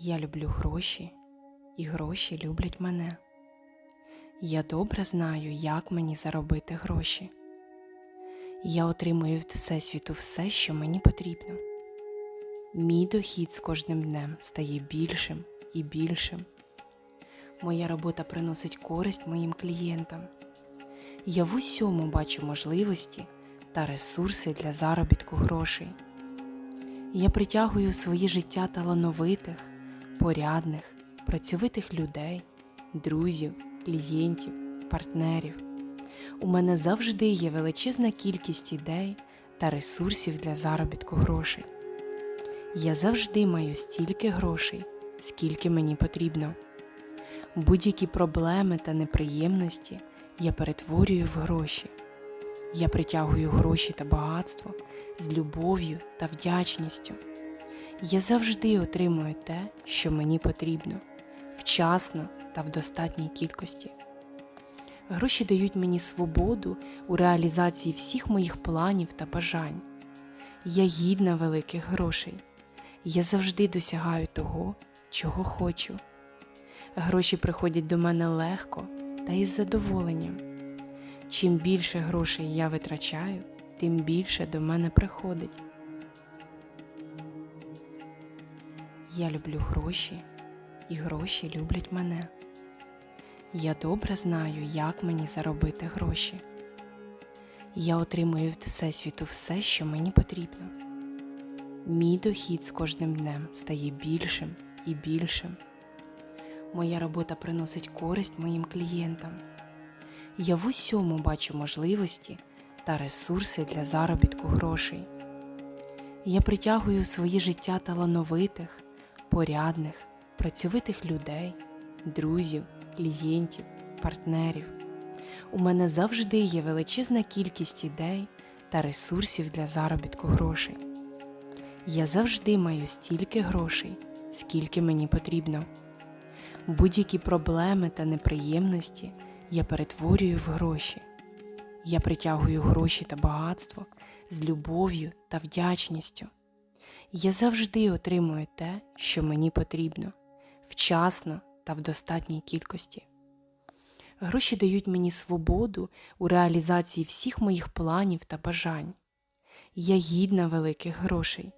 Я люблю гроші, і гроші люблять мене. Я добре знаю, як мені заробити гроші. Я отримую від Всесвіту все, що мені потрібно. Мій дохід з кожним днем стає більшим і більшим. Моя робота приносить користь моїм клієнтам. Я в усьому бачу можливості та ресурси для заробітку грошей. Я притягую в своє життя талановитих, порядних, працьовитих людей, друзів, клієнтів, партнерів. У мене завжди є величезна кількість ідей та ресурсів для заробітку грошей. Я завжди маю стільки грошей, скільки мені потрібно. Будь-які проблеми та неприємності я перетворюю в гроші. Я притягую гроші та багатство з любов'ю та вдячністю. Я завжди отримую те, що мені потрібно, вчасно та в достатній кількості. Гроші дають мені свободу у реалізації всіх моїх планів та бажань. Я гідна великих грошей. Я завжди досягаю того, чого хочу. Гроші приходять до мене легко та із задоволенням. Чим більше грошей я витрачаю, тим більше до мене приходить. Я люблю гроші, і гроші люблять мене. Я добре знаю, як мені заробити гроші. Я отримую від Всесвіту все, що мені потрібно. Мій дохід з кожним днем стає більшим і більшим. Моя робота приносить користь моїм клієнтам. Я в усьому бачу можливості та ресурси для заробітку грошей. Я притягую в своє життя талановитих, порядних, працьовитих людей, друзів, клієнтів, партнерів. У мене завжди є величезна кількість ідей та ресурсів для заробітку грошей. Я завжди маю стільки грошей, скільки мені потрібно. Будь-які проблеми та неприємності я перетворюю в гроші. Я притягую гроші та багатство з любов'ю та вдячністю. Я завжди отримую те, що мені потрібно, вчасно та в достатній кількості. Гроші дають мені свободу у реалізації всіх моїх планів та бажань. Я гідна великих грошей.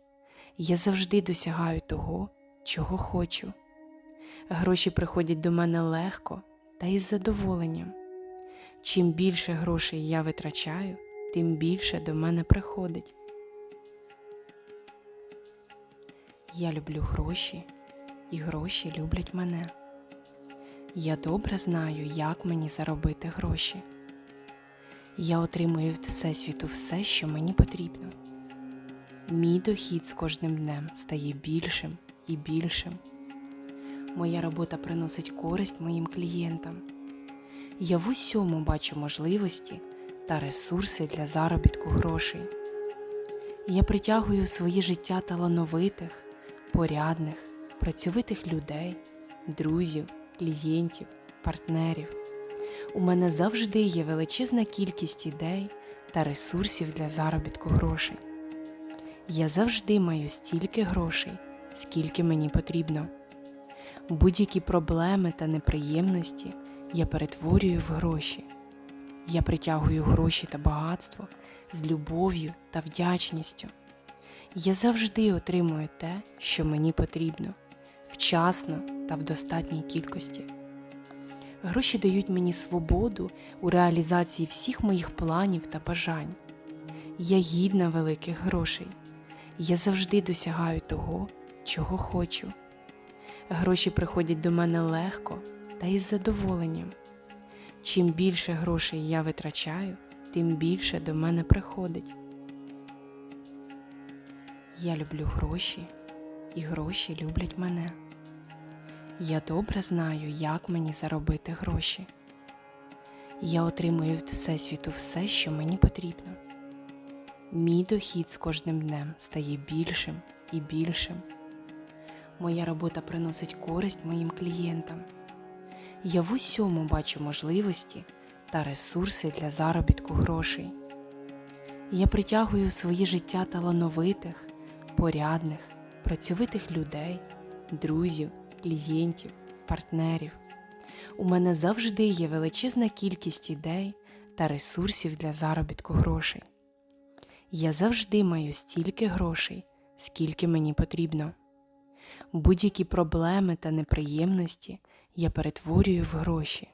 Я завжди досягаю того, чого хочу. Гроші приходять до мене легко та із задоволенням. Чим більше грошей я витрачаю, тим більше до мене приходить. Я люблю гроші, і гроші люблять мене. Я добре знаю, як мені заробити гроші. Я отримую від Всесвіту все, що мені потрібно. Мій дохід з кожним днем стає більшим і більшим. Моя робота приносить користь моїм клієнтам. Я в усьому бачу можливості та ресурси для заробітку грошей. Я притягую в своє життя талановитих, порядних, працьовитих людей, друзів, клієнтів, партнерів. У мене завжди є величезна кількість ідей та ресурсів для заробітку грошей. Я завжди маю стільки грошей, скільки мені потрібно. Будь-які проблеми та неприємності я перетворюю в гроші. Я притягую гроші та багатство з любов'ю та вдячністю. Я завжди отримую те, що мені потрібно, вчасно та в достатній кількості. Гроші дають мені свободу у реалізації всіх моїх планів та бажань. Я гідна великих грошей. Я завжди досягаю того, чого хочу. Гроші приходять до мене легко та із задоволенням. Чим більше грошей я витрачаю, тим більше до мене приходить. Я люблю гроші, і гроші люблять мене. Я добре знаю, як мені заробити гроші. Я отримую від Всесвіту все, що мені потрібно. Мій дохід з кожним днем стає більшим і більшим. Моя робота приносить користь моїм клієнтам. Я в усьому бачу можливості та ресурси для заробітку грошей. Я притягую в своє життя талановитих, порядних, працьовитих людей, друзів, клієнтів, партнерів. У мене завжди є величезна кількість ідей та ресурсів для заробітку грошей. Я завжди маю стільки грошей, скільки мені потрібно. Будь-які проблеми та неприємності я перетворюю в гроші.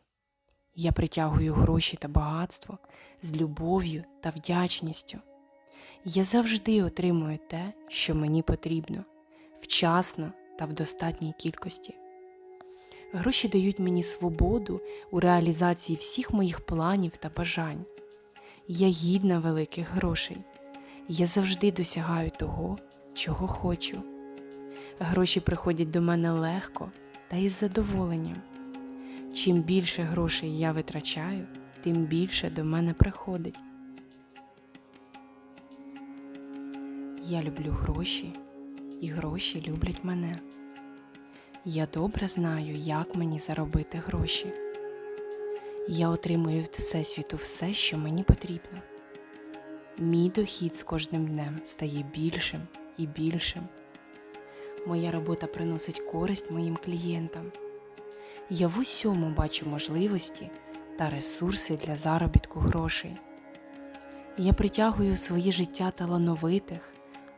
Я притягую гроші та багатство з любов'ю та вдячністю. Я завжди отримую те, що мені потрібно, вчасно та в достатній кількості. Гроші дають мені свободу у реалізації всіх моїх планів та бажань. Я гідна великих грошей. Я завжди досягаю того, чого хочу. Гроші приходять до мене легко та із задоволенням. Чим більше грошей я витрачаю, тим більше до мене приходить. Я люблю гроші, і гроші люблять мене. Я добре знаю, як мені заробити гроші. Я отримую від Всесвіту все, що мені потрібно. Мій дохід з кожним днем стає більшим і більшим. Моя робота приносить користь моїм клієнтам. Я в усьому бачу можливості та ресурси для заробітку грошей. Я притягую в своє життя талановитих,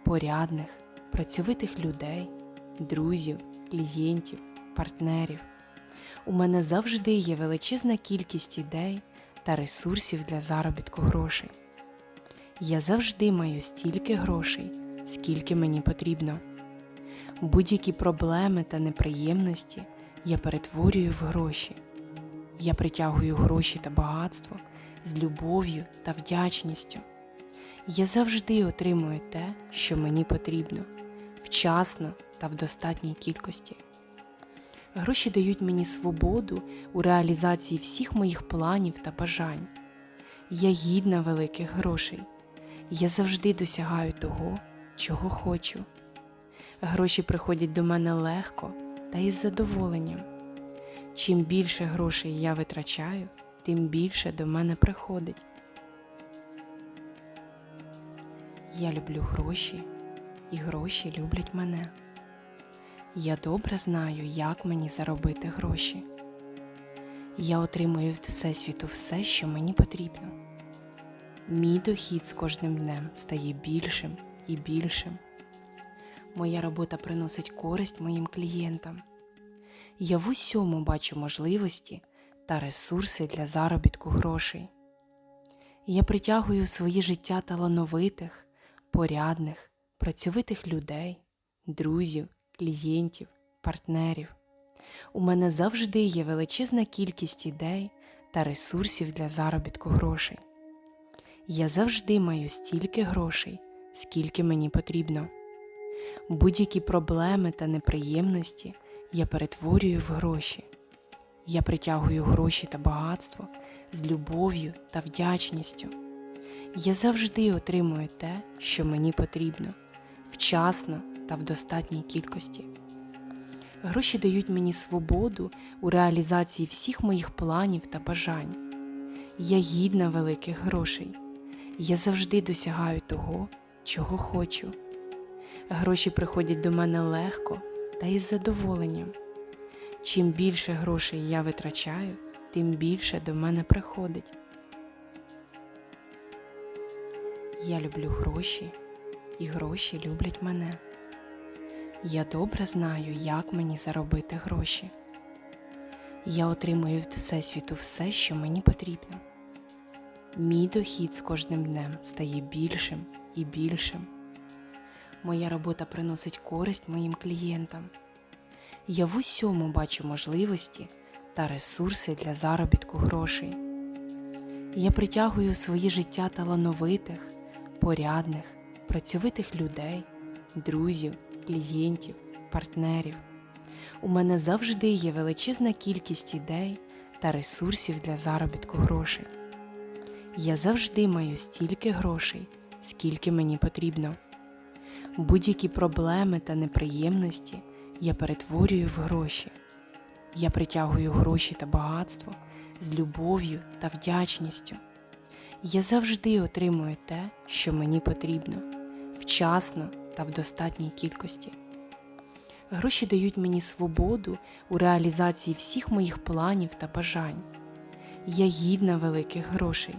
порядних, працьовитих людей, друзів, клієнтів, партнерів. У мене завжди є величезна кількість ідей та ресурсів для заробітку грошей. Я завжди маю стільки грошей, скільки мені потрібно. Будь-які проблеми та неприємності я перетворюю в гроші. Я притягую гроші та багатство з любов'ю та вдячністю. Я завжди отримую те, що мені потрібно, вчасно та в достатній кількості. Гроші дають мені свободу у реалізації всіх моїх планів та бажань. Я гідна великих грошей. Я завжди досягаю того, чого хочу. Гроші приходять до мене легко та із задоволенням. Чим більше грошей я витрачаю, тим більше до мене приходить. Я люблю гроші, і гроші люблять мене. Я добре знаю, як мені заробити гроші. Я отримую від Всесвіту все, що мені потрібно. Мій дохід з кожним днем стає більшим і більшим. Моя робота приносить користь моїм клієнтам. Я в усьому бачу можливості та ресурси для заробітку грошей. Я притягую в своє життя талановитих, порядних, працьовитих людей, друзів, клієнтів, партнерів. У мене завжди є величезна кількість ідей та ресурсів для заробітку грошей. Я завжди маю стільки грошей, скільки мені потрібно. Будь-які проблеми та неприємності я перетворюю в гроші. Я притягую гроші та багатство з любов'ю та вдячністю. Я завжди отримую те, що мені потрібно, вчасно та в достатній кількості. Гроші дають мені свободу у реалізації всіх моїх планів та бажань. Я гідна великих грошей. Я завжди досягаю того, чого хочу. Гроші приходять до мене легко та із задоволенням. Чим більше грошей я витрачаю, тим більше до мене приходить. Я люблю гроші, і гроші люблять мене. Я добре знаю, як мені заробити гроші. Я отримую від Всесвіту все, що мені потрібно. Мій дохід з кожним днем стає більшим і більшим. Моя робота приносить користь моїм клієнтам. Я в усьому бачу можливості та ресурси для заробітку грошей. Я притягую в своє життя талановитих, порядних, працьовитих людей, друзів, клієнтів, партнерів. У мене завжди є величезна кількість ідей та ресурсів для заробітку грошей. Я завжди маю стільки грошей, скільки мені потрібно. Будь-які проблеми та неприємності я перетворюю в гроші. Я притягую гроші та багатство з любов'ю та вдячністю. Я завжди отримую те, що мені потрібно, вчасно та в достатній кількості. Гроші дають мені свободу у реалізації всіх моїх планів та бажань. Я гідна великих грошей.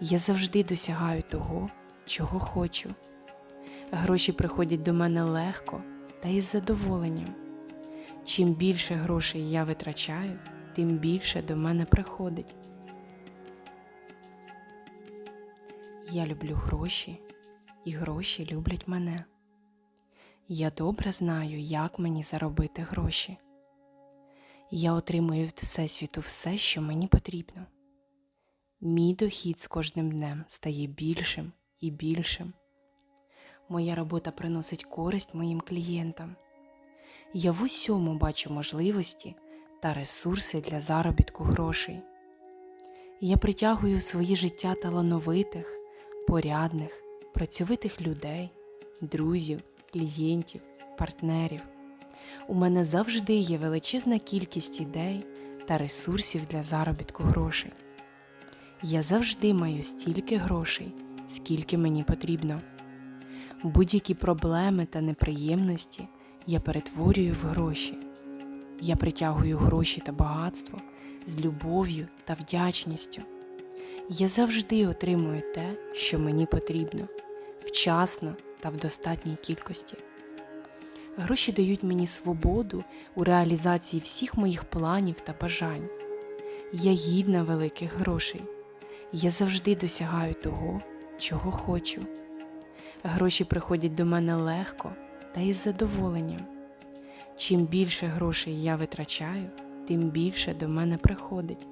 Я завжди досягаю того, чого хочу. Гроші приходять до мене легко та із задоволенням. Чим більше грошей я витрачаю, тим більше до мене приходить. Я люблю гроші, і гроші люблять мене. Я добре знаю, як мені заробити гроші. Я отримую від Всесвіту все, що мені потрібно. Мій дохід з кожним днем стає більшим і більшим. Моя робота приносить користь моїм клієнтам. Я в усьому бачу можливості та ресурси для заробітку грошей. Я притягую в своє життя талановитих, порядних, працьовитих людей, друзів, клієнтів, партнерів. У мене завжди є величезна кількість ідей та ресурсів для заробітку грошей. Я завжди маю стільки грошей, скільки мені потрібно. Будь-які проблеми та неприємності я перетворюю в гроші. Я притягую гроші та багатство з любов'ю та вдячністю. Я завжди отримую те, що мені потрібно, вчасно та в достатній кількості. Гроші дають мені свободу у реалізації всіх моїх планів та бажань. Я гідна великих грошей. Я завжди досягаю того, чого хочу. Гроші приходять до мене легко та із задоволенням. Чим більше грошей я витрачаю, тим більше до мене приходить.